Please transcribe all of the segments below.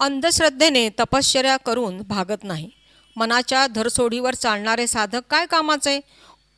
अंधश्रद्धेने तपश्चर्या करून भागत नाही. मनाच्या धरसोडीवर चालणारे साधक काय कामाचे?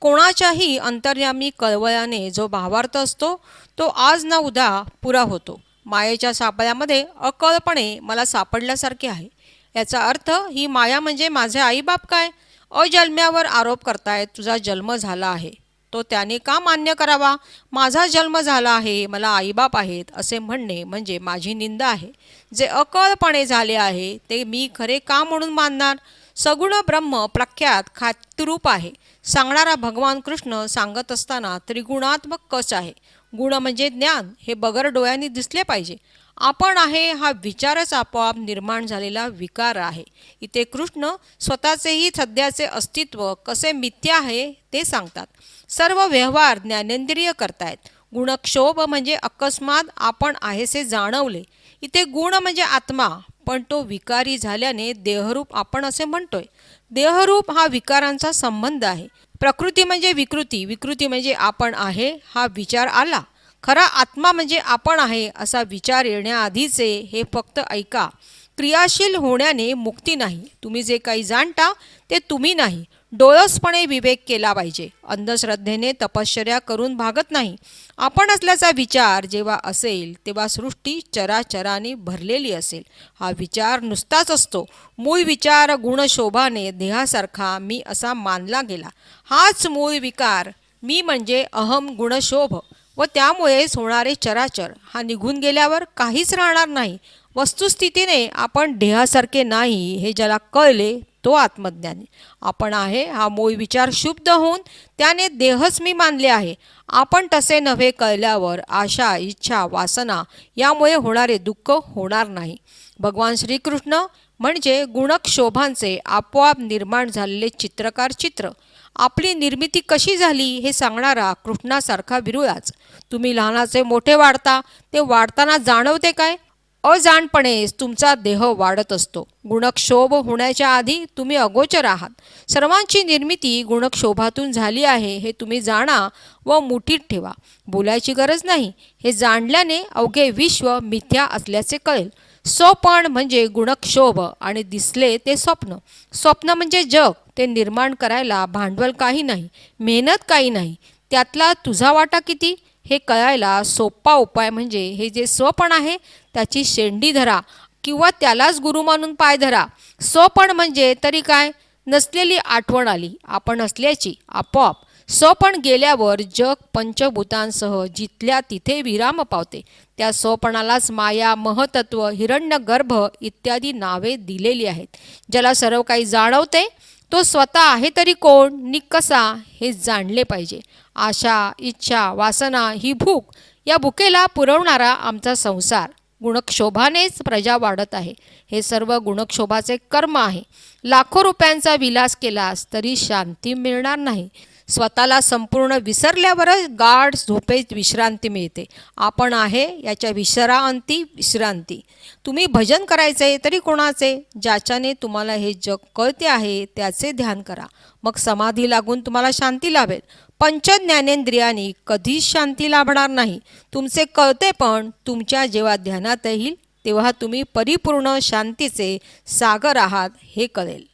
कोणाच्याही अंतर्यामी कळवळ्याने जो भावार्थ असतो तो आज ना उद्या पुरा होतो. मायेच्या सापळ्यामध्ये अकळपणे मला सापडल्यासारखे आहे. याचा अर्थ ही माया म्हणजे माझे आईबाप काय? अजन्म्यावर आरोप करतायत तुझा जन्म झाला आहे. तो त्याने का मान्य करावा? माझा जन्म झाला आहे मला आईबाप आहेत असे म्हणणे म्हणजे माझी निंदा आहे. जे अकळपणे झाले आहे ते मी खरे का म्हणून मानणार? सगुण ब्रह्म प्रख्यात खातरूप आहे. सांगणारा भगवान कृष्ण सांगत असताना त्रिगुणात्मक कच आहे? गुण म्हणजे ज्ञान हे बगर डोळ्यांनी दिसले पाहिजे. आपण आहे हा विचारच आपोआप निर्माण झालेला विकार आहे. इथे कृष्ण स्वतःचेही सध्याचे अस्तित्व कसे मिथ्य आहे ते सांगतात. सर्व व्यवहार ज्ञानेंद्रिय करतायत. गुणक्षोभ म्हणजे अकस्मात आपण आहेसे जाणवले. इथे गुण म्हणजे आत्मा पण तो विकारी झाल्याने देहरूप आपण असे म्हणतोय. देहरूप हा विकारांचा संबंध आहे. प्रकृती म्हणजे विकृती विकृती म्हणजे आपण आहे हा विचार आला. खरा आत्मा म्हणजे आपण आहे असा विचार येण्याआधीचे हे फक्त ऐका. क्रियाशील होण्याने मुक्ती नाही. तुम्ही जे काही जाणता ते तुम्ही नाही. डोळसपणे विवेक केला पाहिजे. अंधश्रद्धेने तपश्चर्या करून भागत नाही. आपण असल्याचा विचार जेव्हा असेल तेव्हा सृष्टी चराचराने भरलेली असेल. हा विचार नुसताच असतो. मूळ विचार गुणशोभाने देहासारखा मी असा मानला गेला. हाच मूळ विकार. मी म्हणजे अहम गुणशोभ व त्यामुळेच होणारे चराचर. हा निघून गेल्यावर काहीच राहणार नाही. वस्तुस्थितीने आपण देहासारखे नाही हे ज्याला कळले तो आत्मज्ञानी. आपण आहे हा मूळ विचार शुद्ध होऊन त्याने देहच मी मानले आहे. आपण तसे नव्हे कळल्यावर आशा इच्छा वासना यामुळे होणारे दुःख होणार नाही. भगवान श्रीकृष्ण म्हणजे गुणक्षोभांचे आपोआप निर्माण झालेले चित्रकार चित्र. आपली निर्मिती कशी झाली हे सांगणारा कृष्णासारखा विरुळाच. तुम्ही लहानाचे मोठे वाढता ते वाढताना जाणवते काय? अजाणपणेच तुमचा देह वाढत असतो. गुणक्षोभ होण्याच्या आधी तुम्ही अगोचर आहात. सर्वांची निर्मिती गुणक्षोभातून झाली आहे हे तुम्ही जाणा व मुठीत ठेवा. बोलायची गरज नाही. हे जाणल्याने अवघे विश्व मिथ्या असल्याचे कळेल. स्वपण म्हणजे गुणक्षोभ आणि दिसले ते स्वप्न. स्वप्न म्हणजे जग. ते निर्माण करायला भांडवल काही नाही. मेहनत काही नाही. त्यातला तुझा वाटा किती? हे कळायला सोपा उपाय म्हणजे हे जे स्वपण आहे त्याची शेंडी धरा किंवा त्यालाच गुरु मानून पाय धरा. स्वपण म्हणजे तरी काय? नसलेली आठवण आली आपण असल्याची आपोआप. स्वपण गेल्यावर जग पंचभूतांसह जिथल्या तिथे विराम पावते. त्या स्वपणालाच माया महतत्व हिरण्यगर्भ इत्यादी नावे दिलेली आहेत. ज्याला सर्व काही जाणवते तो स्वतः आहे तरी कोण नि कसा हे जाणले पाहिजे. आशा इच्छा वासना ही भूक या भुकेला पुरवणारा आमचा संसार. गुणक्षोभानेच प्रजा वाढत आहे. हे सर्व गुणक्षोभाचे कर्म आहे. लाखो रुपयांचा विलास केलास तरी शांती मिळणार नाही. स्वतःला संपूर्ण विसरल्यावरच गाढ झोपेत विश्रांती मिळते. आपण आहे याच्या विसराअंती विश्रांती. तुम्ही भजन करायचे तरी कोणाचे? ज्याच्याने तुम्हाला हे जग कळते आहे त्याचे ध्यान करा. मग समाधी लागून तुम्हाला शांती लाभेल. पंचज्ञानेंद्रियांनी कधीच शांती लाभणार नाही. तुमचे कळते पण तुमच्या जेव्हा ध्यानात येईल तेव्हा तुम्ही परिपूर्ण शांतीचे सागर आहात हे कळेल.